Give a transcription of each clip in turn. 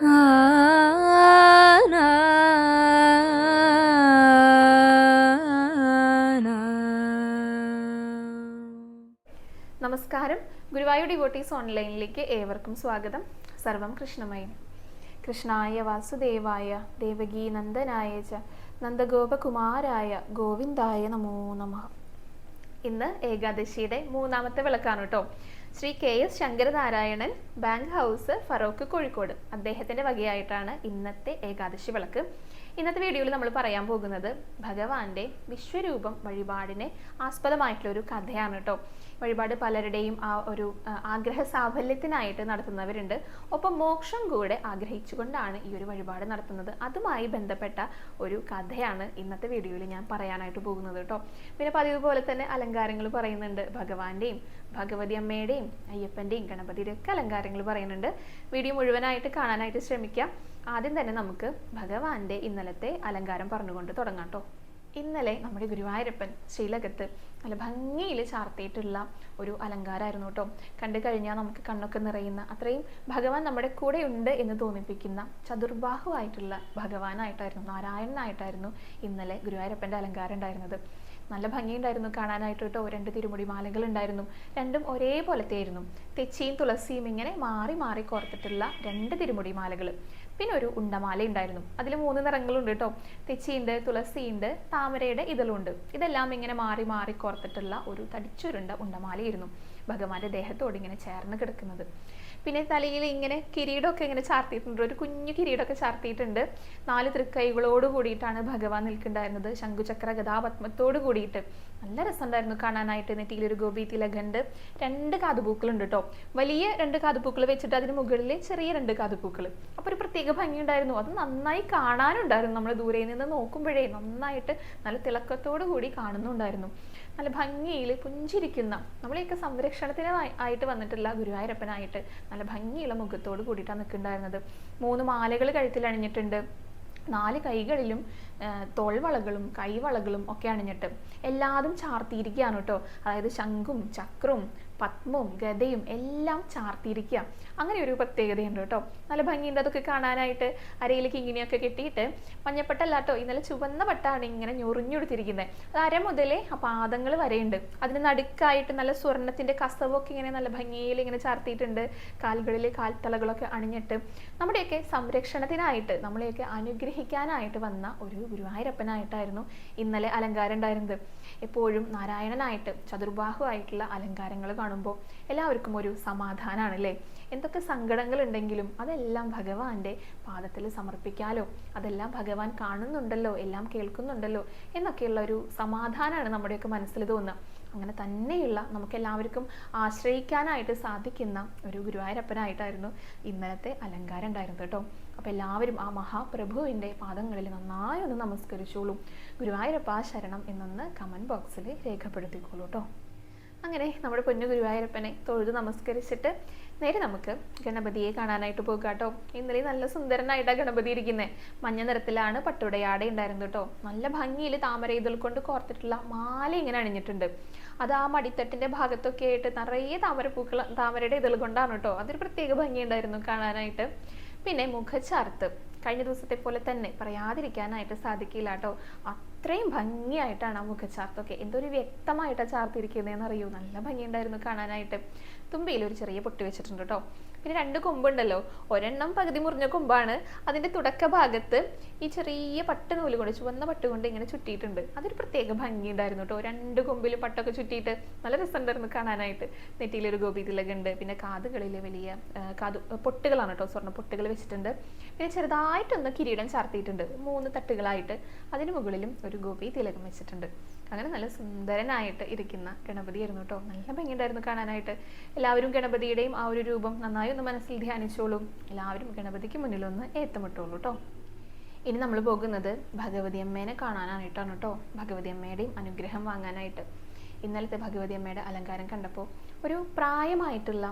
നമസ്കാരം. ഗുരുവായൂർ ഡിവോട്ടീസ് ഓൺലൈനിലേക്ക് ഏവർക്കും സ്വാഗതം. സർവം കൃഷ്ണമയ. കൃഷ്ണായ വാസുദേവായ ദേവകീ നന്ദനായ ച നന്ദഗോപകുമാരായ ഗോവിന്ദായ നമോ നമ. ഇന്ന് ഏകാദശിയുടെ മൂന്നാമത്തെ വിളക്കാണ് കേട്ടോ. Shri K S Sankaranarayanan bank house Feroke Kozhikode. അദ്ദേഹത്തിന്റെ വകയായിട്ടാണ് ഇന്നത്തെ ഏകാദശി വിളക്ക്. ഇന്നത്തെ വീഡിയോയിൽ നമ്മൾ പറയാൻ പോകുന്നത് ഭഗവാന്റെ വിശ്വരൂപം വഴിപാടിനെ ആസ്പദമായിട്ടുള്ള ഒരു കഥയാണ് കേട്ടോ വഴിപാട് പലരുടെയും ആ ഒരു ആഗ്രഹ സാഫല്യത്തിനായിട്ട് നടത്തുന്നവരുണ്ട്. ഒപ്പം മോക്ഷം കൂടെ ആഗ്രഹിച്ചുകൊണ്ടാണ് ഈ ഒരു വഴിപാട് നടത്തുന്നത്. അതുമായി ബന്ധപ്പെട്ട ഒരു കഥയാണ് ഇന്നത്തെ വീഡിയോയിൽ ഞാൻ പറയാനായിട്ട് പോകുന്നത് കേട്ടോ പിന്നെ പതിവ് പോലെ തന്നെ അലങ്കാരങ്ങൾ പറയുന്നുണ്ട് ഭഗവാന്റെയും ഭഗവതി അമ്മയുടെയും അയ്യപ്പന്റെയും ഗണപതിയുടെയും ഒക്കെ അലങ്കാരങ്ങൾ പറയുന്നുണ്ട്. വീഡിയോ മുഴുവനായിട്ട് കാണാനായിട്ട് ശ്രമിക്കാം. ആദ്യം തന്നെ നമുക്ക് ഭഗവാന്റെ ഇന്നലത്തെ അലങ്കാരം പറഞ്ഞുകൊണ്ട് തുടങ്ങാം കേട്ടോ ഇന്നലെ നമ്മുടെ ഗുരുവായൂരപ്പൻ ശ്രീലകത്ത് നല്ല ഭംഗിയിൽ ചാർത്തിയിട്ടുള്ള ഒരു അലങ്കാരമായിരുന്നു കേട്ടോ കണ്ടു കഴിഞ്ഞാൽ നമുക്ക് കണ്ണൊക്കെ നിറയുന്ന അത്രയും ഭഗവാൻ നമ്മുടെ കൂടെ ഉണ്ട് എന്ന് തോന്നിപ്പിക്കുന്ന ചതുർബാഹുവായിട്ടുള്ള ഭഗവാനായിട്ടായിരുന്നു നാരായണനായിട്ടായിരുന്നു ഇന്നലെ ഗുരുവായൂരപ്പന്റെ അലങ്കാരം ഉണ്ടായിരുന്നത്. നല്ല ഭംഗിയുണ്ടായിരുന്നു കാണാനായിട്ട് കേട്ടോ രണ്ട് തിരുമുടി മാലകൾ ഉണ്ടായിരുന്നു. രണ്ടും ഒരേപോലത്തെ ആയിരുന്നു തെച്ചിയും തുളസിയും ഇങ്ങനെ മാറി മാറി കോർത്തിട്ടുള്ള രണ്ട് തിരുമുടി മാലകൾ പിന്നെ ഒരു ഉണ്ടമാല ഉണ്ടായിരുന്നു അതിൽ മൂന്ന് നിറങ്ങളുണ്ട് കേട്ടോ തെച്ചിയുണ്ട് തുളസിയുണ്ട് താമരയുടെ ഇതളുണ്ട്. ഇതെല്ലാം ഇങ്ങനെ മാറി മാറി കോർത്തിട്ടുള്ള ഒരു തടിച്ചുരുണ്ട ഉണ്ടമാലയായിരുന്നു ഭഗവാന്റെ ദേഹത്തോട് ഇങ്ങനെ ചേർന്ന് കിടക്കുന്നത്. പിന്നെ തലയിൽ ഇങ്ങനെ കിരീടമൊക്കെ ഇങ്ങനെ ചാർത്തിയിട്ടുണ്ട്. ഒരു കുഞ്ഞു കിരീടമൊക്കെ ചാർത്തിയിട്ടുണ്ട്. നാല് തൃക്കൈകളോട് കൂടിയിട്ടാണ് ഭഗവാൻ നിൽക്കുന്നുണ്ടായിരുന്നത്. ശംഖുചക്ര ഗതാപത്മത്തോട് കൂടിയിട്ട്. നല്ല രസമുണ്ടായിരുന്നു കാണാനായിട്ട്. നെറ്റിയിലൊരു ഗോപി തിലകണ്ട് രണ്ട് കാതുപൂക്കളുണ്ട് കേട്ടോ. വലിയ രണ്ട് കാതുപൂക്കൾ വെച്ചിട്ട് അതിന് മുകളിൽ ചെറിയ രണ്ട് കാതുപൂക്കൾ. അപ്പോൾ ഒരു പ്രത്യേക ഭംഗിയുണ്ടായിരുന്നു. അത് നന്നായി കാണാനുണ്ടായിരുന്നു. നമ്മൾ ദൂരെ നിന്ന് നോക്കുമ്പോഴേ നന്നായിട്ട് നല്ല തിളക്കത്തോടു കൂടി കാണുന്നുണ്ടായിരുന്നു. നല്ല ഭംഗിയിൽ പുഞ്ചിരിക്കുന്ന നമ്മളെയൊക്കെ സംരക്ഷണത്തിന് ആയിട്ട് വന്നിട്ടുള്ള ഗുരുവായൂരപ്പനായിട്ട് നല്ല ഭംഗിയുള്ള മുഖത്തോട് കൂടിയിട്ടാണ് നിൽക്കുന്നുണ്ടായിരുന്നത്. മൂന്ന് മാലകൾ കഴുത്തിൽ അണിഞ്ഞിട്ടുണ്ട്. നാല് കൈകളിലും തോൾവളകളും കൈവളകളും ഒക്കെ അണിഞ്ഞിട്ട് എല്ലാതും ചാർത്തിയിരിക്കുകയാണ് കേട്ടോ. അതായത് ശംഖും ചക്രവും പത്മവും ഗതയും എല്ലാം ചാർത്തിയിരിക്കുക. അങ്ങനെ ഒരു പ്രത്യേകതയുണ്ട് കേട്ടോ. നല്ല ഭംഗിയുണ്ട്. അതൊക്കെ കാണാനായിട്ട് അരയിലേക്ക് ഇങ്ങനെയൊക്കെ കെട്ടിയിട്ട് മഞ്ഞപ്പട്ടല്ല കേട്ടോ. ഇന്നലെ ചുവന്ന പട്ടാണ് ഇങ്ങനെ ഞൊറിഞ്ഞെടുത്തിരിക്കുന്നത് അത് അര മുതലേ ആ പാദങ്ങൾ വരെയുണ്ട്. അതിന് നടുക്കായിട്ട് നല്ല സ്വർണത്തിന്റെ കസവൊക്കെ ഇങ്ങനെ നല്ല ഭംഗിയിൽ ഇങ്ങനെ ചാർത്തിയിട്ടുണ്ട്. കാലുകളിൽ കാൽത്തലകളൊക്കെ അണിഞ്ഞിട്ട് നമ്മുടെയൊക്കെ സംരക്ഷണത്തിനായിട്ട് നമ്മളെയൊക്കെ അനുഗ്രഹിക്കാനായിട്ട് വന്ന ഒരു ഗുരുവായൂരപ്പനായിട്ടായിരുന്നു ഇന്നലെ അലങ്കാരം ഉണ്ടായിരുന്നത്. എപ്പോഴും നാരായണനായിട്ട് ചതുർബാഹുവായിട്ടുള്ള അലങ്കാരങ്ങൾ കാണുമ്പോൾ എല്ലാവർക്കും ഒരു സമാധാനമാണ് അല്ലേ എന്തൊക്കെ സങ്കടങ്ങൾ ഉണ്ടെങ്കിലും അതെല്ലാം ഭഗവാന്റെ പാദത്തിൽ സമർപ്പിക്കാലോ അതെല്ലാം ഭഗവാൻ കാണുന്നുണ്ടല്ലോ എല്ലാം കേൾക്കുന്നുണ്ടല്ലോ എന്നൊക്കെയുള്ള ഒരു സമാധാനമാണ് നമ്മുടെയൊക്കെ മനസ്സിൽ തോന്നുക. അങ്ങനെ തന്നെയുള്ള നമുക്ക് എല്ലാവർക്കും ആശ്രയിക്കാനായിട്ട് സാധിക്കുന്ന ഒരു ഗുരുവായൂരപ്പനായിട്ടായിരുന്നു ഇന്നലത്തെ അലങ്കാരം ഉണ്ടായിരുന്നത് കേട്ടോ. അപ്പോൾ എല്ലാവരും ആ മഹാപ്രഭുവിന്റെ പാദങ്ങളിൽ നന്നായി ഒന്ന് നമസ്കരിച്ചോളൂ. ഗുരുവായൂരപ്പ ശരണം എന്നൊന്ന് കമന്റ് ബോക്സിൽ രേഖപ്പെടുത്തിക്കോളൂ കേട്ടോ. അങ്ങനെ നമ്മുടെ പൊന്നു ഗുരുവായൂരപ്പനെ തൊഴുത് നമസ്കരിച്ചിട്ട് നേരെ നമുക്ക് ഗണപതിയെ കാണാനായിട്ട് പോകുക കേട്ടോ. ഇന്നലെ നല്ല സുന്ദരനായിട്ടാണ് ഗണപതി ഇരിക്കുന്നത് മഞ്ഞ നിറത്തിലാണ് പട്ടുടയാടെ ഉണ്ടായിരുന്നത് കേട്ടോ. നല്ല ഭംഗിയിൽ താമര ഇതൾ കൊണ്ട് കോർത്തിട്ടുള്ള മാല ഇങ്ങനെ അണിഞ്ഞിട്ടുണ്ട്. അത് ആ മടിത്തട്ടിന്റെ ഭാഗത്തൊക്കെ ആയിട്ട് നിറയെ താമരപ്പൂക്കൾ താമരയുടെ ഇതൾ കൊണ്ടാണ് കേട്ടോ. അതൊരു പ്രത്യേക ഭംഗിയുണ്ടായിരുന്നു കാണാനായിട്ട്. പിന്നെ മുഖച്ചാർത്ത് കഴിഞ്ഞ ദിവസത്തെ പോലെ തന്നെ പറയാതിരിക്കാനായിട്ട് സാധിക്കില്ല കേട്ടോ. അത്രയും ഭംഗിയായിട്ടാണ് ആ മുഖച്ചാർത്തൊക്കെ എന്തൊരു വ്യക്തമായിട്ടാണ് ചാർത്തിരിക്കുന്നതെന്ന് അറിയൂ? നല്ല ഭംഗിയുണ്ടായിരുന്നു കാണാനായിട്ട്. തുമ്പയിൽ ഒരു ചെറിയ പൊട്ടി വെച്ചിട്ടുണ്ട് കേട്ടോ. പിന്നെ രണ്ട് കൊമ്പുണ്ടല്ലോ. ഒരെണ്ണം പകുതി മുറിഞ്ഞ കൊമ്പാണ്. അതിന്റെ തുടക്ക ഭാഗത്ത് ഈ ചെറിയ പട്ട് നൂൽ കൊണ്ട് ചുവന്ന പട്ട് കൊണ്ട് ഇങ്ങനെ ചുറ്റിയിട്ടുണ്ട്. അതൊരു പ്രത്യേക ഭംഗി ഉണ്ടായിരുന്നു കേട്ടോ. രണ്ട് കൊമ്പിലും പട്ടൊക്കെ ചുറ്റിയിട്ട് നല്ല രസമുണ്ടായിരുന്നു കാണാനായിട്ട്. നെറ്റിയിലൊരു ഗോപി തിലകുണ്ട് പിന്നെ കാതുകളിൽ വലിയ കാതു പൊട്ടുകളാണ് കേട്ടോ. സ്വർണ പൊട്ടുകൾ വെച്ചിട്ടുണ്ട്. പിന്നെ ചെറുതായിട്ടൊന്ന് കിരീടം ചാർത്തിയിട്ടുണ്ട്. മൂന്ന് തട്ടുകളായിട്ട്. അതിന് മുകളിലും ഒരു ഗോപി തിലകം വെച്ചിട്ടുണ്ട്. അങ്ങനെ നല്ല സുന്ദരനായിട്ട് ഇരിക്കുന്ന ഗണപതിയായിരുന്നു കേട്ടോ. നല്ല ഭംഗിയുണ്ടായിരുന്നു കാണാനായിട്ട്. എല്ലാവരും ഗണപതിയുടെയും ആ ഒരു രൂപം നന്നായി ഒന്ന് മനസ്സിൽ ധ്യാനിച്ചോളും. എല്ലാവരും ഗണപതിക്ക് മുന്നിലൊന്ന് ഏത്തമിട്ടോളൂ കേട്ടോ. ഇനി നമ്മൾ പോകുന്നത് ഭഗവതി അമ്മേനെ കാണാനായിട്ടാണ് കേട്ടോ. ഭഗവതി അമ്മയുടെയും അനുഗ്രഹം വാങ്ങാനായിട്ട്. ഇന്നലത്തെ ഭഗവതി അമ്മയുടെ അലങ്കാരം കണ്ടപ്പോൾ ഒരു പ്രായമായിട്ടുള്ള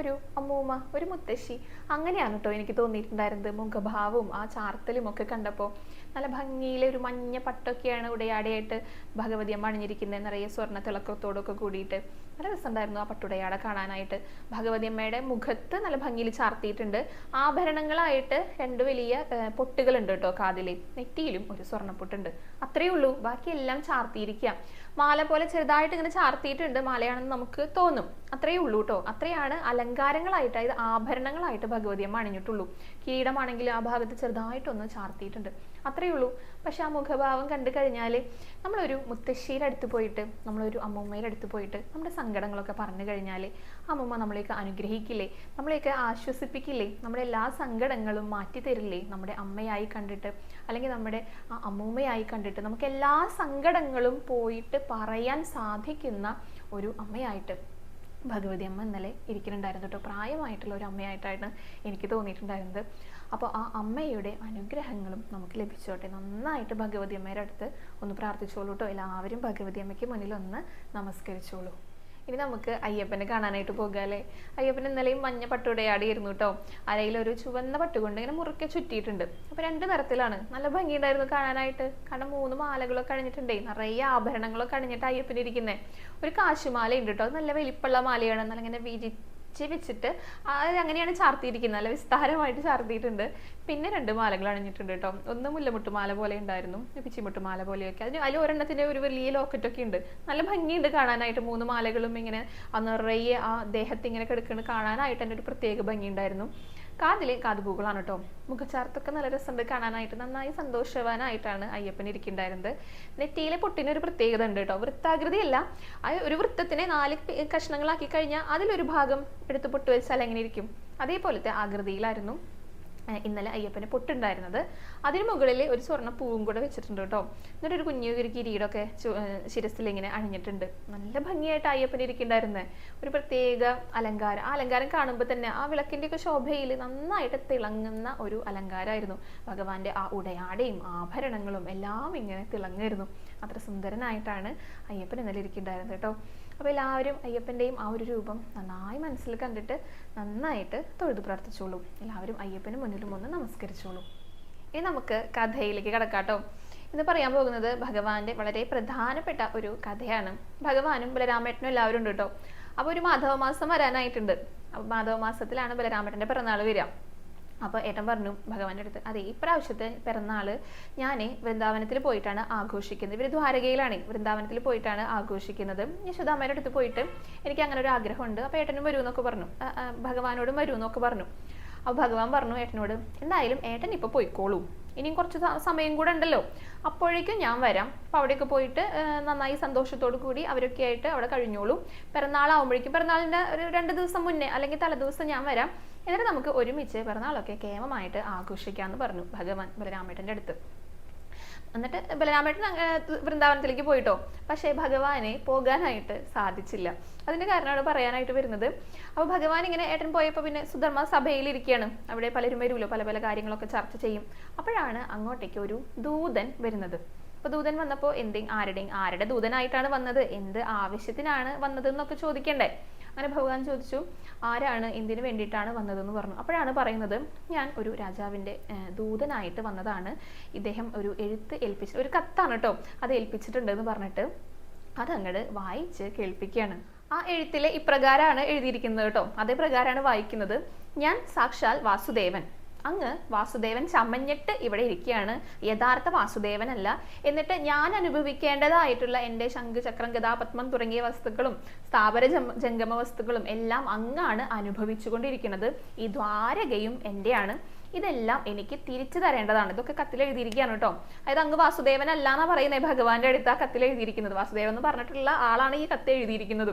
ഒരു അമ്മൂമ്മ ഒരു മുത്തശ്ശി അങ്ങനെയാണ് കേട്ടോ എനിക്ക് തോന്നിയിട്ടുണ്ടായിരുന്നത്. മുഖഭാവവും ആ ചാർത്തലും ഒക്കെ കണ്ടപ്പോൾ നല്ല ഭംഗിയിൽ ഒരു മഞ്ഞ പട്ടൊക്കെയാണ് ഉടയാടയായിട്ട് ഭഗവതി അമ്മ അണിഞ്ഞിരിക്കുന്നത് നിറയെ സ്വർണ തിളക്കത്തോടൊക്കെ കൂടിയിട്ട്. നല്ല രസമുണ്ടായിരുന്നു ആ പട്ടുടയാട കാണാനായിട്ട്. ഭഗവതി അമ്മയുടെ മുഖത്ത് നല്ല ഭംഗിയിൽ ചാർത്തിയിട്ടുണ്ട്. ആഭരണങ്ങളായിട്ട് രണ്ട് വലിയ പൊട്ടുകളുണ്ട് കേട്ടോ കാതിലെ. നെറ്റിയിലും ഒരു സ്വർണപ്പൊട്ടുണ്ട്. അത്രയേ ഉള്ളൂ. ബാക്കിയെല്ലാം ചാർത്തിയിരിക്കുക മാല പോലെ ചെറുതായിട്ട് ഇങ്ങനെ ചാർത്തിയിട്ടുണ്ട്. മാലയാണെന്ന് നമുക്ക് തോന്നും. അത്രയേ ഉള്ളൂ കേട്ടോ. അത്രയാണ് അലങ്കാരങ്ങളായിട്ട് അതായത് ആഭരണങ്ങളായിട്ട് ഭഗവതി അമ്മ അണിഞ്ഞിട്ടുള്ളൂ. കിരീടമാണെങ്കിൽ ആ ഭാഗത്ത് ചെറുതായിട്ടൊന്ന് ചാർത്തിയിട്ടുണ്ട്. അത്രയേ ഉള്ളൂ. പക്ഷെ ആ മുഖഭാവം കണ്ടു കഴിഞ്ഞാൽ നമ്മളൊരു മുത്തശ്ശിയുടെ അടുത്ത് പോയിട്ട് നമ്മളൊരു അമ്മൂമ്മയുടെ അടുത്ത് പോയിട്ട് നമ്മുടെ സങ്കടങ്ങളൊക്കെ പറഞ്ഞു കഴിഞ്ഞാൽ അമ്മൂമ്മ നമ്മളെയൊക്കെ അനുഗ്രഹിക്കില്ലേ? നമ്മളെയൊക്കെ ആശ്വസിപ്പിക്കില്ലേ? നമ്മുടെ എല്ലാ സങ്കടങ്ങളും മാറ്റി തരില്ലേ? നമ്മുടെ അമ്മയായി കണ്ടിട്ട് അല്ലെങ്കിൽ നമ്മുടെ അമ്മൂമ്മയായി കണ്ടിട്ട് നമുക്ക് എല്ലാ സങ്കടങ്ങളും പോയിട്ട് പറയാൻ സാധിക്കുന്ന ഒരു അമ്മയായിട്ട് ഭഗവതി അമ്മ ഇന്നലെ ഇരിക്കുന്നുണ്ടായിരുന്നു കേട്ടോ. പ്രായമായിട്ടുള്ള ഒരു അമ്മയായിട്ടാണ് എനിക്ക് തോന്നിയിട്ടുണ്ടായിരുന്നത്. അപ്പോൾ ആ അമ്മയുടെ അനുഗ്രഹങ്ങളും നമുക്ക് ലഭിച്ചോട്ടെ. നന്നായിട്ട് ഭഗവതി അമ്മയുടെ അടുത്ത് ഒന്ന് പ്രാർത്ഥിച്ചോളൂ കേട്ടോ എല്ലാവരും ഭഗവതി അമ്മയ്ക്ക് മുന്നിൽ ഒന്ന് നമസ്കരിച്ചോളൂ. ഇനി നമുക്ക് അയ്യപ്പനെ കാണാനായിട്ട് പോകാല്ലേ അയ്യപ്പൻ ഇന്നലെയും മഞ്ഞ പട്ടുടയാടിയിരുന്നു കേട്ടോ ഒരു ചുവന്ന പട്ടുകൊണ്ട് ഇങ്ങനെ മുറുക്കെ ചുറ്റിയിട്ടുണ്ട്. അപ്പൊ രണ്ട് നിറത്തിലാണ്. നല്ല ഭംഗിയുണ്ടായിരുന്നു കാണാനായിട്ട്. കാരണം മൂന്ന് മാലകളൊക്കെ അണിഞ്ഞിട്ടുണ്ടേ. നിറയെ ആഭരണങ്ങളൊക്കെ അണിഞ്ഞിട്ട് അയ്യപ്പൻ ഇരിക്കുന്നേ. ഒരു കാശുമാല ഉണ്ട് കേട്ടോ നല്ല വലിപ്പുള്ള മാലയാണ്. നല്ല ഇങ്ങനെ വിരിച്ച് വെച്ചിട്ട് അത് അങ്ങനെയാണ് ചാർത്തിയിരിക്കുന്നത്. നല്ല വിസ്താരമായിട്ട് ചാർത്തിയിട്ടുണ്ട്. പിന്നെ രണ്ട് മാലകൾ അണിഞ്ഞിട്ടുണ്ട് കേട്ടോ. ഒന്ന് മുല്ലമുട്ട് മാല പോലെ ഉണ്ടായിരുന്നു പിച്ചിമുട്ട് മാല പോലെയൊക്കെ. അതിന് അതിൽ ഒരെണ്ണത്തിന്റെ ഒരു വലിയ ലോക്കറ്റ് ഒക്കെ ഉണ്ട്. നല്ല ഭംഗിയുണ്ട് കാണാനായിട്ട്. മൂന്ന് മാലകളും ഇങ്ങനെ നിറയെ ആ ദേഹത്ത് ഇങ്ങനെ കിടക്കുന്നത് കാണാനായിട്ട് എന്റെ ഒരു പ്രത്യേക ഭംഗി ഉണ്ടായിരുന്നു കാതിലെ കാതുപൂകളാണ് കേട്ടോ. മുഖച്ചാർത്തൊക്കെ നല്ല രസമുണ്ട് കാണാനായിട്ട്. നന്നായി സന്തോഷവാനായിട്ടാണ് അയ്യപ്പൻ ഇരിക്കുന്നുണ്ടായിരുന്നത്. നെറ്റിയിലെ പൊട്ടിന് ഒരു പ്രത്യേകത ഉണ്ട് കേട്ടോ. വൃത്താകൃതിയല്ല. ആ ഒരു വൃത്തത്തിനെ നാല് കഷ്ണങ്ങളാക്കി കഴിഞ്ഞാൽ അതിലൊരു ഭാഗം എടുത്ത് പൊട്ടുവെച്ചാൽ എങ്ങനെ ഇരിക്കും? അതേപോലത്തെ ആകൃതിയിലായിരുന്നു. ഇന്നലെ അയ്യപ്പന് പൊട്ടുണ്ടായിരുന്നത്. അതിന് മുകളിൽ ഒരു സ്വർണ പൂവും കൂടെ വെച്ചിട്ടുണ്ട് കേട്ടോ. എന്നിട്ട് ഒരു കുഞ്ഞു ഒരു കിരീടമൊക്കെ ശിരസിൽ ഇങ്ങനെ അണിഞ്ഞിട്ടുണ്ട്. നല്ല ഭംഗിയായിട്ട് അയ്യപ്പൻ ഇരിക്കുന്നുണ്ടായിരുന്നത് ഒരു പ്രത്യേക അലങ്കാരം. ആ അലങ്കാരം കാണുമ്പോൾ തന്നെ ആ വിളക്കിന്റെ ഒക്കെ ശോഭയിൽ നന്നായിട്ട് തിളങ്ങുന്ന ഒരു അലങ്കാരമായിരുന്നു. ഭഗവാന്റെ ആ ഉടയാടയും ആഭരണങ്ങളും എല്ലാം ഇങ്ങനെ തിളങ്ങായിരുന്നു. അത്ര സുന്ദരനായിട്ടാണ് അയ്യപ്പൻ ഇന്നലെ ഇരിക്കുന്നുണ്ടായിരുന്നത് കേട്ടോ. അപ്പോൾ എല്ലാവരും അയ്യപ്പന്റെയും ആ ഒരു രൂപം നന്നായി മനസ്സിൽ കണ്ടിട്ട് നന്നായിട്ട് തൊഴുതു പ്രാർത്ഥിച്ചോളൂ. എല്ലാവരും അയ്യപ്പന് മുന്നിലും ഒന്ന് നമസ്കരിച്ചോളൂ. ഇനി നമുക്ക് കഥയിലേക്ക് കിടക്കാട്ടോ ഇന്ന് പറയാൻ പോകുന്നത് ഭഗവാന്റെ വളരെ പ്രധാനപ്പെട്ട ഒരു കഥയാണ്. ഭഗവാനും ബലരാമേട്ടനും എല്ലാവരും ഉണ്ട് കേട്ടോ. അപ്പോൾ ഒരു മാധവമാസം വരാനായിട്ടുണ്ട്. അപ്പോൾ മാധവമാസത്തിലാണ് ബലരാമേട്ടന്റെ പിറന്നാൾ വരിക. അപ്പോൾ ഏട്ടൻ പറഞ്ഞു ഭഗവാന്റെ അടുത്ത് അതെ ഇപ്രാവശ്യത്തെ പിറന്നാൾ ഞാൻ വൃന്ദാവനത്തിൽ പോയിട്ടാണ് ആഘോഷിക്കുന്നത്. ഇവർ ദ്വാരകയിലാണ്. വൃന്ദാവനത്തിൽ പോയിട്ടാണ് ആഘോഷിക്കുന്നത്. യശോദാമ്മയുടെ അടുത്ത് പോയിട്ട് എനിക്ക് അങ്ങനെ ഒരു ആഗ്രഹമുണ്ട്. അപ്പോൾ ഏട്ടനും വരൂ എന്നൊക്കെ പറഞ്ഞു. ഭഗവാനോടും വരൂ എന്നൊക്കെ പറഞ്ഞു. അപ്പോൾ ഭഗവാൻ പറഞ്ഞു ഏട്ടനോട് എന്തായാലും ഏട്ടൻ ഇപ്പോൾ പോയിക്കോളൂ. ഇനിയും കുറച്ച് സമയം കൂടെ ഉണ്ടല്ലോ. അപ്പോഴേക്കും ഞാൻ വരാം. അപ്പോൾ അവിടെയൊക്കെ പോയിട്ട് നന്നായി സന്തോഷത്തോടു കൂടി അവരൊക്കെ ആയിട്ട് അവിടെ കഴിഞ്ഞോളൂ. പിറന്നാളാവുമ്പോഴേക്കും പിറന്നാളിന്റെ ഒരു രണ്ട് ദിവസം മുന്നേ അല്ലെങ്കിൽ തലേദിവസം ഞാൻ വരാം. എന്നിട്ട് നമുക്ക് ഒരുമിച്ച് പിറന്നാളൊക്കെ കേമമായിട്ട് ആഘോഷിക്കാമെന്ന് പറഞ്ഞു ഭഗവാൻ ബലരാമേട്ടന്റെ അടുത്ത്. എന്നിട്ട് ബലരാമേട്ടൻ വൃന്ദാവനത്തിലേക്ക് പോയിട്ടോ. പക്ഷേ ഭഗവാനെ പോകാനായിട്ട് സാധിച്ചില്ല. അതിന്റെ കാരണമാണ് പറയാനായിട്ട് വരുന്നത്. അപ്പോൾ ഭഗവാൻ ഇങ്ങനെ ഏട്ടൻ പോയപ്പോൾ പിന്നെ സുധർമ്മ സഭയിൽ ഇരിക്കുകയാണ് അവിടെ പലരും വരുമല്ലോ പല പല കാര്യങ്ങളൊക്കെ ചർച്ച ചെയ്യും. അപ്പോഴാണ് അങ്ങോട്ടേക്ക് ഒരു ദൂതൻ വരുന്നത്. അപ്പോൾ ദൂതൻ വന്നപ്പോൾ എന്തെങ്കിലും ആരുടെയും ആരുടെ ദൂതനായിട്ടാണ് വന്നത്? എന്ത് ആവശ്യത്തിനാണ് വന്നത് എന്നൊക്കെ ചോദിക്കണ്ടേ. അങ്ങനെ ഭഗവാൻ ചോദിച്ചു ആരാണ് എന്തിനു വേണ്ടിയിട്ടാണ് വന്നതെന്ന് പറഞ്ഞു. അപ്പോഴാണ് പറയുന്നത് ഞാൻ ഒരു രാജാവിന്റെ ദൂതനായിട്ട് വന്നതാണ്. ഇദ്ദേഹം ഒരു എഴുത്ത് ഏൽപ്പിച്ചു ഒരു കത്താണ് കേട്ടോ അത് ഏൽപ്പിച്ചിട്ടുണ്ട് എന്ന് പറഞ്ഞിട്ട് അതങ്ങട് വായിച്ച് കേൾപ്പിക്കുകയാണ്. ആ എഴുത്തിലെ ഇപ്രകാരമാണ് എഴുതിയിരിക്കുന്നത് കേട്ടോ. അതേ പ്രകാരമാണ് വായിക്കുന്നത് ഞാൻ സാക്ഷാൽ വാസുദേവൻ. അങ്ങ് വാസുദേവൻ ചമഞ്ഞിട്ട് ഇവിടെ ഇരിക്കുകയാണ്. യഥാർത്ഥ വാസുദേവനല്ല. എന്നിട്ട് ഞാൻ അനുഭവിക്കേണ്ടതായിട്ടുള്ള എന്റെ ശംഖുചക്രം ഗതാപത്മം തുടങ്ങിയ വസ്തുക്കളും സ്ഥാപന ജംഗമ വസ്തുക്കളും എല്ലാം അങ്ങാണ് അനുഭവിച്ചുകൊണ്ടിരിക്കുന്നത്. ഈ ദ്വാരകയും എന്റെയാണ് ഇതെല്ലാം എനിക്ക് തിരിച്ചു തരേണ്ടതാണ്. ഇതൊക്കെ കത്തിൽ എഴുതിയിരിക്കുകയാണ് കേട്ടോ. അതായത് അങ്ങ് വാസുദേവൻ അല്ലാന്നാ പറയുന്നത് ഭഗവാന്റെ അടുത്ത് ആ കത്തിൽ എഴുതിയിരിക്കുന്നത്. വാസുദേവൻ എന്ന് പറഞ്ഞിട്ടുള്ള ആളാണ് ഈ കത്ത് എഴുതിയിരിക്കുന്നത്.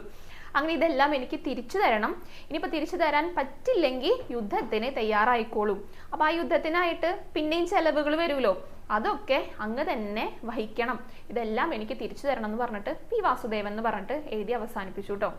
അങ്ങനെ ഇതെല്ലാം എനിക്ക് തിരിച്ചു തരണം. ഇനിയിപ്പോൾ തിരിച്ചു തരാൻ പറ്റില്ലെങ്കിൽ യുദ്ധത്തിന് തയ്യാറായിക്കോളും. അപ്പോൾ ആ യുദ്ധത്തിനായിട്ട് പിന്നെയും ചെലവുകൾ വരുമല്ലോ. അതൊക്കെ അങ്ങ് തന്നെ വഹിക്കണം. ഇതെല്ലാം എനിക്ക് തിരിച്ചു തരണം എന്ന് പറഞ്ഞിട്ട് പി വാസുദേവൻ എന്ന് പറഞ്ഞിട്ട് എഴുതി അവസാനിപ്പിച്ചു കേട്ടോ.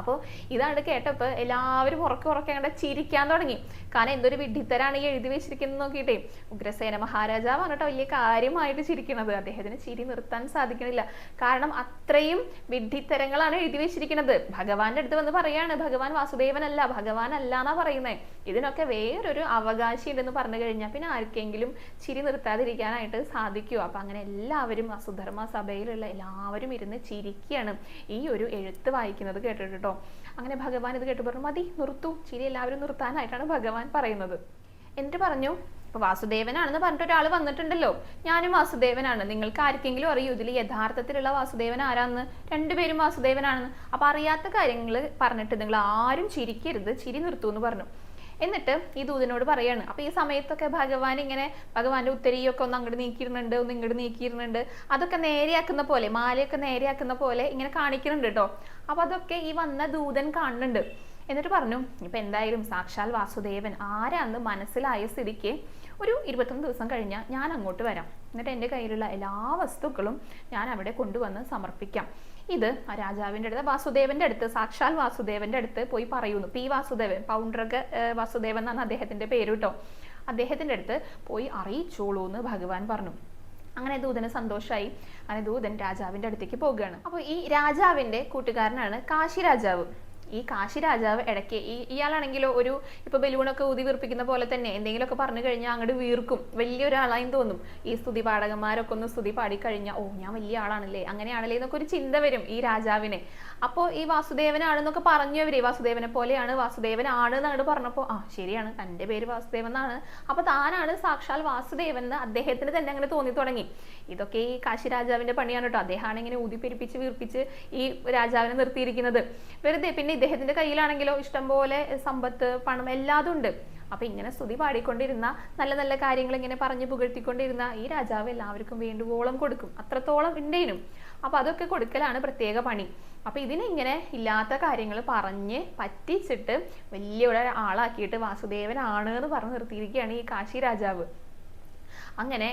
അപ്പോൾ ഇതാണ് കേട്ടപ്പോൾ എല്ലാവരും ഉറക്കെ ഉറക്കെ അങ്ങോട്ട് ചിരിക്കാൻ തുടങ്ങി. കാരണം എന്തൊരു വിഡ്ഢിത്തരാണ് ഈ എഴുതി വെച്ചിരിക്കുന്നത് നോക്കിയിട്ടേ. ഉഗ്രസേന മഹാരാജാവാണ് കേട്ടോ വലിയ കാര്യമായിട്ട് ചിരിക്കുന്നത് അദ്ദേഹത്തിന് ചിരി നിർത്താൻ സാധിക്കണില്ല. കാരണം അത്രയും വിഡ്ഢിത്തരങ്ങളാണ് എഴുതി വെച്ചിരിക്കുന്നത് ഭഗവാന്റെ അടുത്ത് വന്ന് പറയാണ് ഭഗവാൻ വാസുദേവനല്ല ഭഗവാൻ അല്ല എന്നാ പറയുന്നത് ഇതിനൊക്കെ വേറൊരു അവകാശി ഉണ്ടെന്ന് പറഞ്ഞു കഴിഞ്ഞാൽ പിന്നെ ആർക്കെങ്കിലും ചിരി നിർത്താതിരിക്കാനായിട്ട് സാധിക്കുമോ അപ്പൊ അങ്ങനെ എല്ലാവരും വസുധർമ്മ സഭയിലുള്ള എല്ലാവരും ഇരുന്ന് ചിരിക്കുകയാണ് ഈ ഒരു എഴുത്ത് വായിക്കുന്നത് കേട്ടിട്ട് കേട്ടോ അങ്ങനെ ഭഗവാൻ ഇത് കേട്ട് പറഞ്ഞു മതി നിർത്തു. ചിരി എല്ലാവരും നിർത്താനായിട്ടാണ് ഭഗവാൻ പറയുന്നത്. എന്നിട്ട് പറഞ്ഞു ഇപ്പൊ വാസുദേവനാണെന്ന് പറഞ്ഞിട്ട് ഒരാൾ വന്നിട്ടുണ്ടല്ലോ. ഞാനും വാസുദേവനാണ്. നിങ്ങൾക്ക് ആർക്കെങ്കിലും അറിയൂ? ഇതിൽ യഥാർത്ഥത്തിലുള്ള വാസുദേവൻ ആരാന്ന്? രണ്ടുപേരും വാസുദേവനാണെന്ന്. അപ്പൊ അറിയാത്ത കാര്യങ്ങൾ പറഞ്ഞിട്ട് നിങ്ങൾ ആരും ചിരിക്കരുത്. ചിരി നിർത്തൂ എന്ന് പറഞ്ഞു. എന്നിട്ട് ഈ ദൂതനോട് പറയാണ് അപ്പൊ ഈ സമയത്തൊക്കെ ഭഗവാൻ ഇങ്ങനെ ഭഗവാന്റെ ഉത്തരിയൊക്കെ ഒന്ന് അങ്ങോട്ട് നീക്കിയിരുന്നുണ്ട് ഒന്ന് ഇങ്ങോട്ട് നീക്കിയിരുന്നുണ്ട് അതൊക്കെ നേരെയാക്കുന്ന പോലെ മാലയൊക്കെ നേരെയാക്കുന്ന പോലെ ഇങ്ങനെ കാണിക്കുന്നുണ്ട് കേട്ടോ അപ്പൊ അതൊക്കെ ഈ വന്ന ദൂതൻ കാണുന്നുണ്ട്. എന്നിട്ട് പറഞ്ഞു ഇപ്പൊ എന്തായാലും സാക്ഷാൽ വാസുദേവൻ ആരാന്ന് മനസ്സിലായ സ്ഥിതിക്ക് ഒരു ഇരുപത്തൊന്ന് ദിവസം കഴിഞ്ഞാൽ ഞാൻ അങ്ങോട്ട് വരാം. എന്നിട്ട് എന്റെ കയ്യിലുള്ള എല്ലാ വസ്തുക്കളും ഞാൻ അവിടെ കൊണ്ടുവന്ന് സമർപ്പിക്കാം. ഇത് രാജാവിന്റെ അടുത്ത് വാസുദേവന്റെ അടുത്ത് സാക്ഷാൽ വാസുദേവന്റെ അടുത്ത് പോയി പറയുന്നു. പി. വാസുദേവൻ പൗണ്ഡ്രക വാസുദേവൻ എന്നാണ് അദ്ദേഹത്തിന്റെ പേര് കേട്ടോ. അദ്ദേഹത്തിന്റെ അടുത്ത് പോയി അറിയിച്ചോളൂ എന്ന് ഭഗവാൻ പറഞ്ഞു. അങ്ങനെ ദൂതന് സന്തോഷമായി അങ്ങനെ ദൂതൻ രാജാവിന്റെ അടുത്തേക്ക് പോകുകയാണ്. അപ്പോൾ ഈ രാജാവിന്റെ കൂട്ടുകാരനാണ് കാശി രാജാവ്. ഈ കാശി രാജാവ് ഇടയ്ക്ക് ഈ ഇയാളാണെങ്കിലോ ഒരു ഇപ്പൊ ബലൂണൊക്കെ ഊതി വീർപ്പിക്കുന്ന പോലെ തന്നെ എന്തെങ്കിലുമൊക്കെ പറഞ്ഞു കഴിഞ്ഞാൽ അങ്ങോട്ട് വീർക്കും. വലിയൊരാളായി തോന്നും. ഈ സ്തുതി പാടകന്മാരൊക്കെ ഒന്ന് സ്തുതി പാടി കഴിഞ്ഞാൽ ഓ ഞാൻ വലിയ ആളാണല്ലേ? അങ്ങനെയാണല്ലേ എന്നൊക്കെ ഒരു ചിന്ത വരും ഈ രാജാവിനെ. അപ്പോൾ ഈ വാസുദേവനാണെന്നൊക്കെ പറഞ്ഞു അവർ വാസുദേവനെ പോലെയാണ് വാസുദേവനാണ് എന്നങ്ങോട്ട് പറഞ്ഞപ്പോൾ ആ ശരിയാണ്. തന്റെ പേര് വാസുദേവൻ എന്നാണ്. അപ്പൊ താനാണ് സാക്ഷാൽ വാസുദേവൻ എന്ന് അദ്ദേഹത്തിന് തന്നെ അങ്ങനെ തോന്നി തുടങ്ങി. ഇതൊക്കെ ഈ കാശി രാജാവിന്റെ പണിയാണ് കേട്ടോ. അദ്ദേഹമാണ് ഇങ്ങനെ ഊതിപ്പെരിപ്പിച്ച് വീർപ്പിച്ച് ഈ രാജാവിനെ നിർത്തിയിരിക്കുന്നത്. വെറുതെ പിന്നെ ഇദ്ദേഹത്തിന്റെ കയ്യിലാണെങ്കിലോ ഇഷ്ടം പോലെ സമ്പത്ത് പണം എല്ലാതും ഉണ്ട്. അപ്പൊ ഇങ്ങനെ സ്തുതി പാടിക്കൊണ്ടിരുന്ന നല്ല നല്ല കാര്യങ്ങൾ ഇങ്ങനെ പറഞ്ഞു പുകഴ്ത്തിക്കൊണ്ടിരുന്ന ഈ രാജാവ് എല്ലാവർക്കും വേണ്ടുവോളം കൊടുക്കും. അത്രത്തോളം ഉണ്ടേനും. അപ്പൊ അതൊക്കെ കൊടുക്കലാണ് പ്രത്യേക പണി. അപ്പൊ ഇതിനിങ്ങനെ ഇല്ലാത്ത കാര്യങ്ങൾ പറഞ്ഞ് പറ്റിച്ചിട്ട് വലിയ ആളാക്കിയിട്ട് വാസുദേവനാണ് എന്ന് പറഞ്ഞു നിർത്തിയിരിക്കുകയാണ് ഈ കാശി രാജാവ്. അങ്ങനെ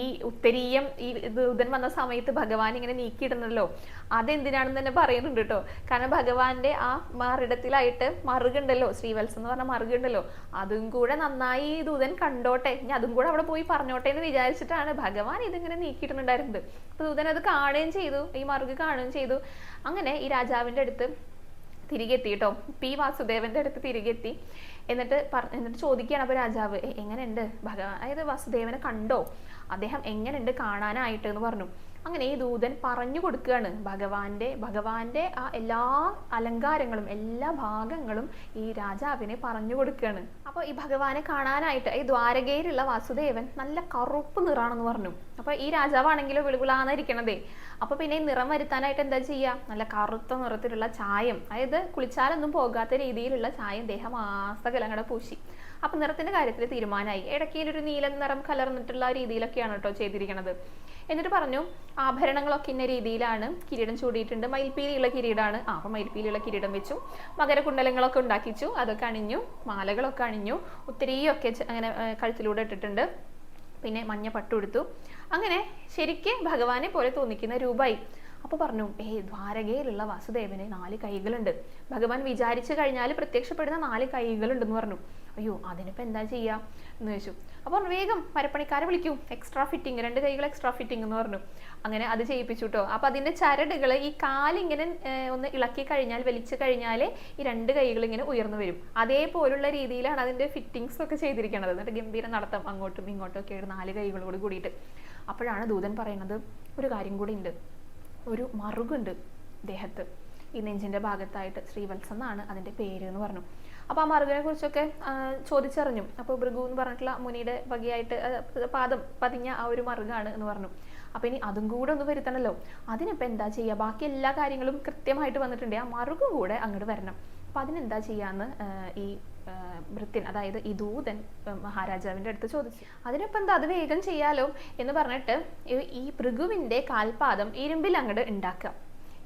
ഈ ഉത്തരീയം ഈ ദൂതൻ വന്ന സമയത്ത് ഭഗവാൻ ഇങ്ങനെ നീക്കിയിടുന്നല്ലോ. അതെന്തിനാണെന്ന് തന്നെ പറയുന്നുണ്ട് കേട്ടോ കാരണം ഭഗവാന്റെ ആ മറിടത്തിലായിട്ട് മറുകുണ്ടല്ലോ. ശ്രീവത്സം എന്ന് പറഞ്ഞ മറുകുണ്ടല്ലോ. അതും കൂടെ നന്നായി ദൂതൻ കണ്ടോട്ടെ. ഇനി അതും കൂടെ അവിടെ പോയി പറഞ്ഞോട്ടെ എന്ന് വിചാരിച്ചിട്ടാണ് ഭഗവാൻ ഇതിങ്ങനെ നീക്കിയിട്ടുണ്ടായിരുന്നത് അപ്പൊ ദൂതൻ അത് കാണുകയും ചെയ്തു. ഈ മറുക് കാണുകയും ചെയ്തു. അങ്ങനെ ഈ രാജാവിന്റെ അടുത്ത് തിരികെ എത്തി കേട്ടോ പി വാസുദേവന്റെ അടുത്ത് തിരികെ എത്തി എന്നിട്ട് എന്നിട്ട് ചോദിക്കുകയാണ് അപ്പൊ രാജാവ് "എ- എങ്ങനെയുണ്ട്? ഭഗവാൻ അതായത് വാസുദേവനെ കണ്ടോ? അദ്ദേഹം എങ്ങനെയുണ്ട് കാണാനായിട്ട്? എന്ന് പറഞ്ഞു. അങ്ങനെ ഈ ദൂതൻ പറഞ്ഞു കൊടുക്കുകയാണ്. ഭഗവാന്റെ ഭഗവാന്റെ ആ എല്ലാ അലങ്കാരങ്ങളും എല്ലാ ഭാഗങ്ങളും ഈ രാജാവിനെ പറഞ്ഞു കൊടുക്കുകയാണ്. അപ്പോൾ ഈ ഭഗവാനെ കാണാനായിട്ട് ഈ ദ്വാരകയിലുള്ള വാസുദേവൻ നല്ല കറുപ്പ് നിറാണെന്ന് പറഞ്ഞു. അപ്പോൾ ഈ രാജാവാണെങ്കിലോ വിളികുളാന്നിരിക്കണതേ അപ്പോൾ അപ്പൊ പിന്നെ ഈ നിറം വരുത്താനായിട്ട് എന്താ ചെയ്യുക? നല്ല കറുത്ത നിറത്തിലുള്ള ചായം. അതായത് കുളിച്ചാലൊന്നും പോകാത്ത രീതിയിലുള്ള ചായം ദേഹം ആസകലം പൂശി. അപ്പൊ നിറത്തിന്റെ കാര്യത്തിൽ തീരുമാനമായി. ഇടയ്ക്ക് ഒരു നീല നിറം കലർന്നിട്ടുള്ള രീതിയിലൊക്കെയാണ് കേട്ടോ ചെയ്തിരിക്കുന്നത് എന്നിട്ട് പറഞ്ഞു ആഭരണങ്ങളൊക്കെ ഇന്ന രീതിയിലാണ് കിരീടം ചൂടിയിട്ടുണ്ട്. മയിൽപ്പീലിയുള്ള കിരീടമാണ് ആ അപ്പൊ മയിൽപ്പീലിയുള്ള കിരീടം വെച്ചു. മകരകുണ്ടലങ്ങളൊക്കെ ഉണ്ടാക്കിച്ചു. അതൊക്കെ അണിഞ്ഞു. മാലകളൊക്കെ അണിഞ്ഞു. ഒത്തിരിയൊക്കെ അങ്ങനെ കഴുത്തിലൂടെ ഇട്ടിട്ടുണ്ട്. പിന്നെ മഞ്ഞ പട്ടു എടുത്തു. അങ്ങനെ ശരിക്ക് ഭഗവാനെ പോലെ തോന്നിക്കുന്ന രൂപായി. അപ്പൊ പറഞ്ഞു ഏ ദ്വാരകയിലുള്ള വാസുദേവന് നാല് കൈകളുണ്ട്. ഭഗവാൻ വിചാരിച്ചു കഴിഞ്ഞാൽ പ്രത്യക്ഷപ്പെടുന്ന നാല് കൈകളുണ്ടെന്ന് പറഞ്ഞു. അയ്യോ അതിനിപ്പോ എന്താ ചെയ്യാ? എന്ന് ചോദിച്ചു. അപ്പൊ വേഗം മരപ്പണിക്കാരെ വിളിക്കൂ. എക്സ്ട്രാ ഫിറ്റിംഗ് രണ്ട് കൈകൾ എക്സ്ട്രാ ഫിറ്റിംഗ് എന്ന് പറഞ്ഞു. അങ്ങനെ അത് ചെയ്യിപ്പിച്ചു കേട്ടോ അപ്പൊ അതിന്റെ ചരടുകൾ ഈ കാലിങ്ങനെ ഒന്ന് ഇളക്കി കഴിഞ്ഞാൽ വലിച്ചു കഴിഞ്ഞാൽ ഈ രണ്ട് കൈകൾ ഇങ്ങനെ ഉയർന്നു വരും. അതേപോലുള്ള രീതിയിലാണ് അതിന്റെ ഫിറ്റിങ്സ് ഒക്കെ ചെയ്തിരിക്കുന്നത് എന്നിട്ട് ഗംഭീര നടത്തം അങ്ങോട്ടും ഇങ്ങോട്ടും ഒക്കെ ആയിട്ട് നാല് കൈകളോട് കൂടിയിട്ട്. അപ്പോഴാണ് ദൂതൻ പറയുന്നത് ഒരു കാര്യം കൂടി ഉണ്ട് ഒരു മറുകുണ്ട് ദേഹത്ത്. ഈ നെഞ്ചിന്റെ ഭാഗത്തായിട്ട് ശ്രീവത്സം എന്നാണ് അതിന്റെ പേര് എന്ന് പറഞ്ഞു. അപ്പോൾ ആ മറുകനെ കുറിച്ചൊക്കെ ചോദിച്ചറിഞ്ഞു. അപ്പോൾ ഭൃഗു എന്ന് പറഞ്ഞിട്ടുള്ള മുനിയുടെ വകയായിട്ട് പാദം പതിഞ്ഞ ആ ഒരു മറുകാണ് എന്ന് പറഞ്ഞു. അപ്പൊ ഇനി അതും കൂടെ ഒന്ന് വരുത്തണല്ലോ. അതിനിപ്പോ എന്താ ചെയ്യുക ബാക്കി എല്ലാ കാര്യങ്ങളും കൃത്യമായിട്ട് വന്നിട്ടുണ്ട്. ആ മറുകും കൂടെ അങ്ങോട്ട് വരണം. അപ്പൊ അതിനെന്താ ചെയ്യാന്ന് ഈ ഭൃത്യൻ അതായത് ഈ ദൂതൻ ആ, മഹാരാജാവിന്റെ അടുത്ത് ചോദിച്ചു. അതിനൊപ്പം എന്താ അത് വേഗം ചെയ്യാലോ എന്ന് പറഞ്ഞിട്ട് ഈ- ഭൃഗുവിന്റെ കാൽപാദം ഇരുമ്പിൽ അങ്ങോട്ട് ഉണ്ടാക്കുക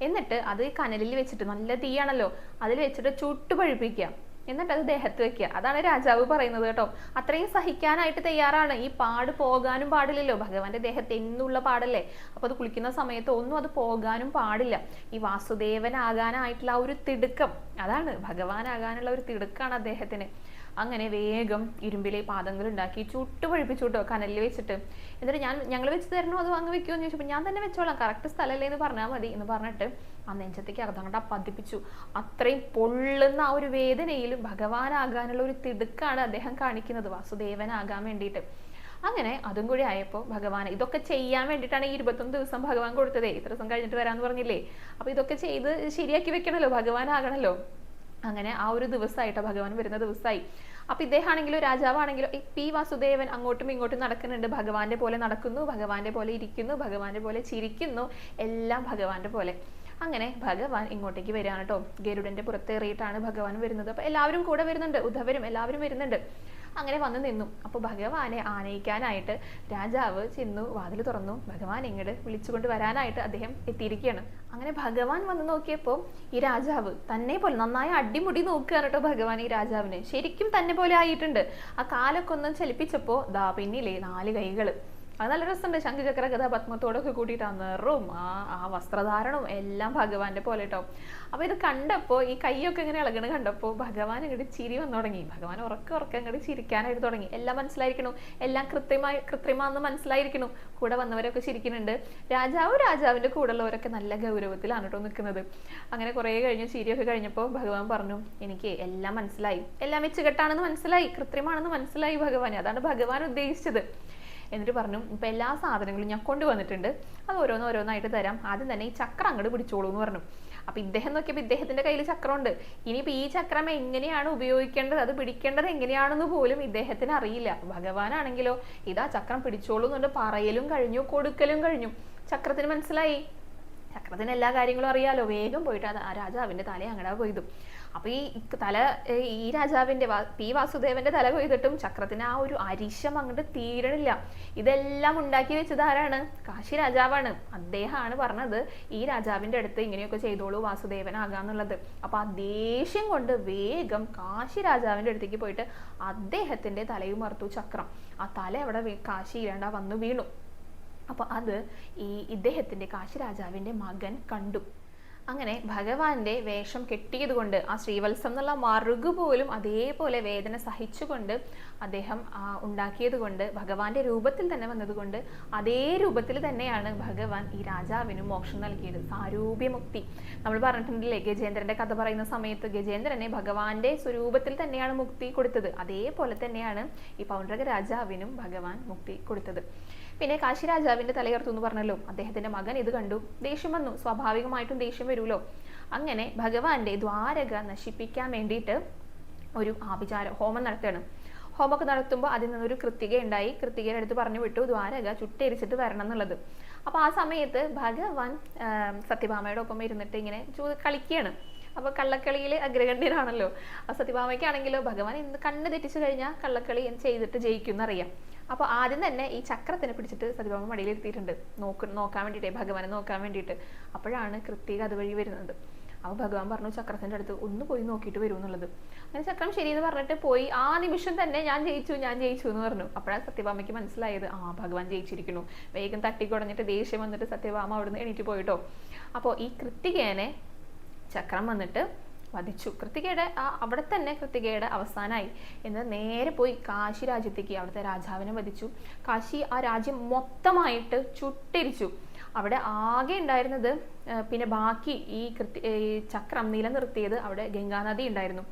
എന്നിട്ട് അത് കനലിൽ വെച്ചിട്ട് നല്ല തീയാണല്ലോ. അതിൽ വെച്ചിട്ട് ചുട്ടു പഴുപ്പിക്കുക എന്നിട്ട് അത് ദേഹത്ത് വെക്കുക. അതാണ് രാജാവ് പറയുന്നത് കേട്ടോ. അത്രയും സഹിക്കാനായിട്ട് തയ്യാറാണ്. ഈ പാട് പോകാനും പാടില്ലല്ലോ. ഭഗവാന്റെ ദേഹത്ത് എന്നുള്ള പാടല്ലേ? അപ്പൊ അത് കുളിക്കുന്ന സമയത്ത് ഒന്നും അത് പോകാനും പാടില്ല. ഈ വാസുദേവനാകാനായിട്ടുള്ള ആ ഒരു തിടുക്കം അതാണ് ഭഗവാനാകാനുള്ള ഒരു തിടുക്കാണ് അദ്ദേഹത്തിന് അങ്ങനെ വേഗം ഇരുമ്പിലെ പാദങ്ങൾ ഉണ്ടാക്കി ചുട്ടു പൊഴിപ്പിച്ചുട്ടോ കനലിൽ വെച്ചിട്ട്. എന്നിട്ട് ഞാൻ ഞങ്ങൾ വെച്ച് തരണോ? അത് അങ്ങ് വെക്കുമോ എന്ന് ചോദിച്ചപ്പോൾ ഞാൻ തന്നെ വെച്ചോളാം. കറക്റ്റ് സ്ഥലമല്ലേ എന്ന് പറഞ്ഞാൽ മതി എന്ന് പറഞ്ഞിട്ട് ആ നെഞ്ചത്തേക്ക് അർദ്ധം പതിപ്പിച്ചു. അത്രയും പൊള്ളുന്ന ആ ഒരു വേദനയിലും ഭഗവാനാകാനുള്ള ഒരു തിടുക്കാണ് അദ്ദേഹം കാണിക്കുന്നത്. വാസുദേവനാകാൻ വേണ്ടിയിട്ട്. അങ്ങനെ അതും കൂടി ആയപ്പോൾ ഭഗവാൻ ഇതൊക്കെ ചെയ്യാൻ വേണ്ടിയിട്ടാണ് ഈ ഇരുപത്തൊന്ന് ദിവസം ഭഗവാൻ കൊടുത്തതേ. ഇത്ര ദിവസം കഴിഞ്ഞിട്ട് വരാന്ന് പറഞ്ഞില്ലേ? അപ്പൊ ഇതൊക്കെ ചെയ്ത് ശരിയാക്കി വെക്കണല്ലോ ഭഗവാനാകണല്ലോ. അങ്ങനെ ആ ഒരു ദിവസമായിട്ടോ ഭഗവാൻ വരുന്ന ദിവസമായി അപ്പൊ ഇദ്ദേഹം ആണെങ്കിലും രാജാവാണെങ്കിലും പി വാസുദേവൻ അങ്ങോട്ടും ഇങ്ങോട്ടും നടക്കുന്നുണ്ട്. ഭഗവാന്റെ പോലെ നടക്കുന്നു ഭഗവാന്റെ പോലെ ഇരിക്കുന്നു ഭഗവാന്റെ പോലെ ചിരിക്കുന്നു എല്ലാം ഭഗവാന്റെ പോലെ. അങ്ങനെ ഭഗവാൻ ഇങ്ങോട്ടേക്ക് വരികയാണ് കേട്ടോ. ഗരുഡന്റെ പുറത്തേറിയിട്ടാണ് ഭഗവാൻ വരുന്നത്. അപ്പൊ എല്ലാവരും കൂടെ വരുന്നുണ്ട്. ഉദ്ധവരും എല്ലാവരും വരുന്നുണ്ട്. അങ്ങനെ വന്നു നിന്നു. അപ്പോൾ ഭഗവാനെ ആനയിക്കാനായിട്ട് രാജാവ് ചെന്നു വാതിൽ തുറന്നു. ഭഗവാൻ ഇങ്ങോട്ട് വിളിച്ചുകൊണ്ട് വരാനായിട്ട് അദ്ദേഹം എത്തിയിരിക്കുകയാണ്. അങ്ങനെ ഭഗവാൻ വന്ന് നോക്കിയപ്പോൾ ഈ രാജാവ് തന്നെ പോലെ നന്നായി അടിമുടി നോക്കുകയാണ് കേട്ടോ ഭഗവാൻ ഈ രാജാവിനെ. ശരിക്കും തന്നെ പോലെ ആയിട്ടുണ്ട്. ആ കാലൊക്കെ ഒന്ന് ചലിപ്പിച്ചപ്പോൾ ദാ പിന്നിലെ നാല് കൈകൾ അത് നല്ല രസമുണ്ട്. ശംഖുചക്ര കഥാപത്മത്തോടൊക്കെ കൂട്ടിയിട്ട് ആ നിറവും ആ ആ വസ്ത്രധാരണവും എല്ലാം ഭഗവാന്റെ പോലെ കേട്ടോ അപ്പൊ ഇത് കണ്ടപ്പോൾ ഈ കൈയൊക്കെ ഇങ്ങനെ ഇളകണ് കണ്ടപ്പോൾ ഭഗവാൻ ഇങ്ങോട്ട് ചിരി വന്നു തുടങ്ങി. ഭഗവാൻ ഉറക്കെ ഉറക്കെ ഇങ്ങോട്ട് ചിരിക്കാനായിട്ട് തുടങ്ങി. എല്ലാം മനസ്സിലായിരിക്കണു. എല്ലാം കൃത്യമായി കൃത്രിമാന്ന് മനസ്സിലായിരിക്കണു. കൂടെ വന്നവരൊക്കെ ചിരിക്കുന്നുണ്ട്. രാജാവ് രാജാവിന്റെ കൂടെ ഉള്ളവരൊക്കെ നല്ല ഗൗരവത്തിലാണ് കേട്ടോ നിൽക്കുന്നത്. അങ്ങനെ കുറേ കഴിഞ്ഞ് ചിരിയൊക്കെ കഴിഞ്ഞപ്പോൾ ഭഗവാൻ പറഞ്ഞു എനിക്ക് എല്ലാം മനസ്സിലായി. എല്ലാം വെച്ചുകെട്ടാണെന്ന് മനസ്സിലായി. കൃത്രിമാണെന്ന് മനസ്സിലായി ഭഗവാൻ അതാണ് ഭഗവാൻ ഉദ്ദേശിച്ചത്. എന്നിട്ട് പറഞ്ഞു ഇപ്പൊ എല്ലാ സാധനങ്ങളും ഞാൻ കൊണ്ടുവന്നിട്ടുണ്ട്. അത് ഓരോന്ന് ഓരോന്നായിട്ട് തരാം. ആദ്യം തന്നെ ഈ ചക്രം അങ്ങോട്ട് പിടിച്ചോളൂ എന്ന് പറഞ്ഞു. അപ്പൊ ഇദ്ദേഹം നോക്കിയപ്പോൾ ഇദ്ദേഹത്തിന്റെ കയ്യിൽ ചക്രമുണ്ട്. ഇനിയിപ്പോ ഈ ചക്രം എങ്ങനെയാണ് ഉപയോഗിക്കേണ്ടത്? അത് പിടിക്കേണ്ടത് എങ്ങനെയാണെന്ന് പോലും ഇദ്ദേഹത്തിന് അറിയില്ല. ഭഗവാനാണെങ്കിലോ ഇതാ ചക്രം പിടിച്ചോളൂ എന്നുകൊണ്ട് പറയലും കഴിഞ്ഞു കൊടുക്കലും കഴിഞ്ഞു. ചക്രത്തിന് മനസ്സിലായി. ചക്രത്തിന് എല്ലാ കാര്യങ്ങളും അറിയാലോ. വേഗം പോയിട്ട് ആ രാജാവിന്റെ തലയെ അങ്ങടാ കൊയ്തു. അപ്പൊ ഈ തല ഈ രാജാവിന്റെ പി വാസുദേവന്റെ തല കൊയ്തിട്ടും ചക്രത്തിന് ആ ഒരു അരിശം അങ്ങോട്ട് തീരണില്ല. ഇതെല്ലാം ഉണ്ടാക്കി വെച്ചത് ആരാണ്? കാശി രാജാവാണ്. അദ്ദേഹമാണ് പറഞ്ഞത് ഈ രാജാവിന്റെ അടുത്ത് ഇങ്ങനെയൊക്കെ ചെയ്തോളൂ വാസുദേവനാകാന്നുള്ളത്. അപ്പൊ ആ ദേഷ്യം കൊണ്ട് വേഗം കാശി രാജാവിന്റെ അടുത്തേക്ക് പോയിട്ട് അദ്ദേഹത്തിന്റെ തലയും മറുത്തു ചക്രം. ആ തല അവിടെ കാശി ഇരണ്ട വന്നു വീണു. അപ്പോൾ അത് ഈ ഇദ്ദേഹത്തിന്റെ കാശി രാജാവിന്റെ മകൻ കണ്ടു. അങ്ങനെ ഭഗവാന്റെ വേഷം കെട്ടിയത് കൊണ്ട് ആ ശ്രീവത്സം എന്നുള്ള മറുകു പോലും അതേപോലെ വേദന സഹിച്ചുകൊണ്ട് അദ്ദേഹം ഉണ്ടാക്കിയത് കൊണ്ട് ഭഗവാന്റെ രൂപത്തിൽ തന്നെ വന്നതുകൊണ്ട് അതേ രൂപത്തിൽ തന്നെയാണ് ഭഗവാൻ ഈ രാജാവിന് മോക്ഷം നൽകിയത്. സാരൂപ്യമുക്തി. നമ്മൾ പറഞ്ഞിട്ടുണ്ടല്ലേ ഗജേന്ദ്രന്റെ കഥ പറയുന്ന സമയത്ത് ഗജേന്ദ്രനെ ഭഗവാന്റെ സ്വരൂപത്തിൽ തന്നെയാണ് മുക്തി കൊടുത്തത്. അതേപോലെ തന്നെയാണ് ഈ പൗണ്ഡ്രക രാജാവിനും ഭഗവാൻ മുക്തി കൊടുത്തത്. പിന്നെ കാശി രാജാവിന്റെ തലയർത്തു എന്ന് പറഞ്ഞല്ലോ. അദ്ദേഹത്തിന്റെ മകൻ ഇത് കണ്ടു. ദേഷ്യം വന്നു. സ്വാഭാവികമായിട്ടും ദേഷ്യം വരുമല്ലോ. അങ്ങനെ ഭഗവാന്റെ ദ്വാരക നശിപ്പിക്കാൻ വേണ്ടിയിട്ട് ഒരു ആഭിചാര ഹോമം നടത്തുകയാണ്. ഹോമൊക്കെ നടത്തുമ്പോൾ അതിൽ നിന്നൊരു കൃത്തിക ഉണ്ടായി. കൃത്തികയുടെ അടുത്ത് പറഞ്ഞു വിട്ടു ദ്വാരക ചുട്ടരിച്ചിട്ട് വരണം എന്നുള്ളത്. അപ്പോൾ ആ സമയത്ത് ഭഗവാൻ സത്യഭാമയുടെ ഒപ്പം ഇരുന്നിട്ട് ഇങ്ങനെ കളിക്കുകയാണ്. അപ്പോൾ കള്ളക്കളിയിൽ അഗ്രഗണ്യനാണല്ലോ ആ സത്യഭാമയ്ക്കാണെങ്കിലോ ഭഗവാൻ കണ്ണു കണ്ണ് തെറ്റിച്ചു കഴിഞ്ഞാൽ കള്ളക്കളി ചെയ്തിട്ട് ജയിക്കും എന്നറിയാം. അപ്പോൾ ആദ്യം തന്നെ ഈ ചക്രത്തിനെ പിടിച്ചിട്ട് സതിഭാമ മടിയിലിരുത്തിയിട്ടുണ്ട് നോക്ക് നോക്കാൻ വേണ്ടിയിട്ട് ഭഗവാനെ നോക്കാൻ വേണ്ടിയിട്ട്. അപ്പോഴാണ് കൃത്യക അതുവഴി വരുന്നത്. അപ്പോൾ ഭഗവാൻ പറഞ്ഞു ചക്രത്തിന്റെ അടുത്ത് ഒന്ന് പോയി നോക്കിയിട്ട് വരും എന്നുള്ളത്. അങ്ങനെ ചക്രം ശരിയെന്ന് പറഞ്ഞിട്ട് പോയി. ആ നിമിഷം തന്നെ ഞാൻ ജയിച്ചു ഞാൻ ജയിച്ചു എന്ന് പറഞ്ഞു. അപ്പോഴാണ് സത്യഭാമയ്ക്ക് മനസ്സിലായത് ആ ഭഗവാൻ ജയിച്ചിരിക്കുന്നു. വേഗം തട്ടിക്കുടഞ്ഞിട്ട് ദേഷ്യം വന്നിട്ട് സത്യഭാമ അവിടുന്ന് എണീറ്റ് പോയിട്ടോ. അപ്പോൾ ഈ കൃത്തികേനെ ചക്രം വന്നിട്ട് വധിച്ചു. കൃത്തികയുടെ ആ അവിടെ തന്നെ കൃത്തികയുടെ അവസാനമായി എന്ന് നേരെ പോയി കാശി രാജ്യത്തേക്ക് അവിടുത്തെ രാജാവിനെ വധിച്ചു. കാശി ആ രാജ്യം മൊത്തമായിട്ട് ചുട്ടിരിച്ചു. അവിടെ ആകെ ഉണ്ടായിരുന്നത് പിന്നെ ബാക്കി ഈ കൃത്യ ചക്രം നിലനിർത്തിയത് അവിടെ ഗംഗാനദി ഉണ്ടായിരുന്നു.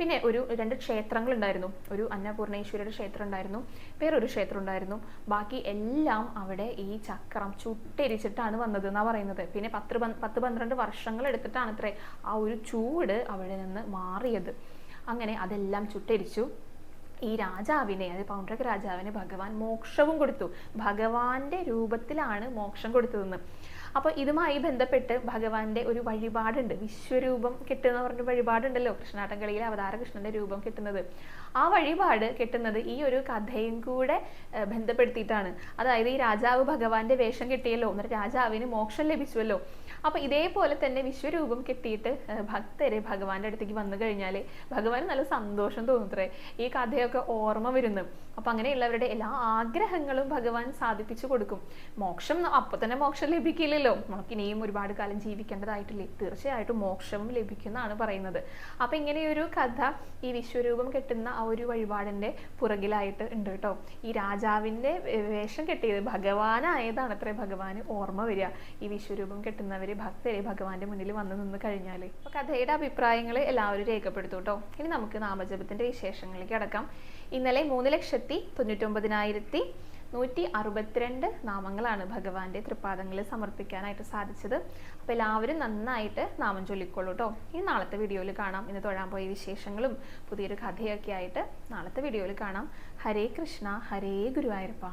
പിന്നെ ഒരു രണ്ട് ക്ഷേത്രങ്ങൾ ഉണ്ടായിരുന്നു ഒരു അന്നപൂർണേശ്വരിയുടെ ക്ഷേത്രം ഉണ്ടായിരുന്നു വേറൊരു ക്ഷേത്രം ഉണ്ടായിരുന്നു ബാക്കി എല്ലാം അവിടെ ഈ ചക്രം ചുട്ടരിച്ചിട്ടാണ് വന്നത് എന്നാ പറയുന്നത്. പിന്നെ പത്ത് പത്ത് പന്ത്രണ്ട് വർഷങ്ങൾ എടുത്തിട്ടാണ് അത്രേ ആ ഒരു ചൂട് അവിടെ നിന്ന് മാറിയത്. അങ്ങനെ അതെല്ലാം ചുട്ടരിച്ചു. ഈ രാജാവിനെ അതായത് പൗണ്ഡ്രക രാജാവിന് ഭഗവാൻ മോക്ഷവും കൊടുത്തു. ഭഗവാന്റെ രൂപത്തിലാണ് മോക്ഷം കൊടുത്തതെന്ന്. അപ്പോൾ ഇതുമായി ബന്ധപ്പെട്ട് ഭഗവാന്റെ ഒരു വഴിപാടുണ്ട്. വിശ്വരൂപം കിട്ടുന്ന പറഞ്ഞ വഴിപാടുണ്ടല്ലോ. കൃഷ്ണാട്ടംകളിയിലെ അവതാര കൃഷ്ണന്റെ രൂപം കിട്ടുന്നത്. ആ വഴിപാട് കിട്ടുന്നത് ഈ ഒരു കഥയും കൂടെ ബന്ധപ്പെടുത്തിയിട്ടാണ്. അതായത് ഈ രാജാവ് ഭഗവാന്റെ വേഷം കിട്ടിയല്ലോ. എന്നിട്ട് രാജാവിന് മോക്ഷം ലഭിച്ചുവല്ലോ. അപ്പോൾ ഇതേപോലെ തന്നെ വിശ്വരൂപം കെട്ടിയിട്ട് ഭക്തരെ ഭഗവാന്റെ അടുത്തേക്ക് വന്നു കഴിഞ്ഞാൽ ഭഗവാൻ നല്ല സന്തോഷം തോന്നുത്രേ. ഈ കഥയൊക്കെ ഓർമ്മ വരുന്നു. അപ്പം അങ്ങനെയുള്ളവരുടെ എല്ലാ ആഗ്രഹങ്ങളും ഭഗവാൻ സാധിപ്പിച്ചു കൊടുക്കും. മോക്ഷം അപ്പൊ തന്നെ മോക്ഷം ലഭിക്കില്ലല്ലോ. നമുക്ക് ഇനിയും ഒരുപാട് കാലം ജീവിക്കേണ്ടതായിട്ടില്ലേ? തീർച്ചയായിട്ടും മോക്ഷം ലഭിക്കുന്നതാണ് പറയുന്നത്. അപ്പം ഇങ്ങനെയൊരു കഥ ഈ വിശ്വരൂപം കെട്ടുന്ന ആ ഒരു വഴിപാടിന്റെ പുറകിലായിട്ട് ഉണ്ട് കേട്ടോ. ഈ രാജാവിന്റെ വേഷം കെട്ടിയത് ഭഗവാനായതാണ് അത്രേ ഭഗവാന് ഓർമ്മ വരിക. ഈ വിശ്വരൂപം കെട്ടുന്നവര് ഭക്തരെ ഭഗവാന്റെ മുന്നിൽ വന്നു നിന്ന് കഴിഞ്ഞാൽ അപ്പൊ കഥയുടെ അഭിപ്രായങ്ങൾ എല്ലാവരും രേഖപ്പെടുത്തു കേട്ടോ ഇനി നമുക്ക് നാമജപത്തിന്റെ വിശേഷങ്ങളിലേക്ക് അടക്കാം ഇന്നലെ മൂന്ന് ലക്ഷത്തി തൊണ്ണൂറ്റൊമ്പതിനായിരത്തി നൂറ്റി അറുപത്തിരണ്ട് നാമങ്ങളാണ് ഭഗവാന്റെ തൃപ്പാദങ്ങളിൽ സമർപ്പിക്കാനായിട്ട് സാധിച്ചത്. അപ്പോൾ എല്ലാവരും നന്നായിട്ട് നാമം ചൊല്ലിക്കോളൂ കേട്ടോ ഇനി നാളത്തെ വീഡിയോയിൽ കാണാം. ഇന്ന് തൊഴാൻ പോയ വിശേഷങ്ങളും പുതിയൊരു കഥയൊക്കെ ആയിട്ട് നാളത്തെ വീഡിയോയിൽ കാണാം. ഹരേ കൃഷ്ണ ഹരേ ഗുരുവായൂരപ്പ.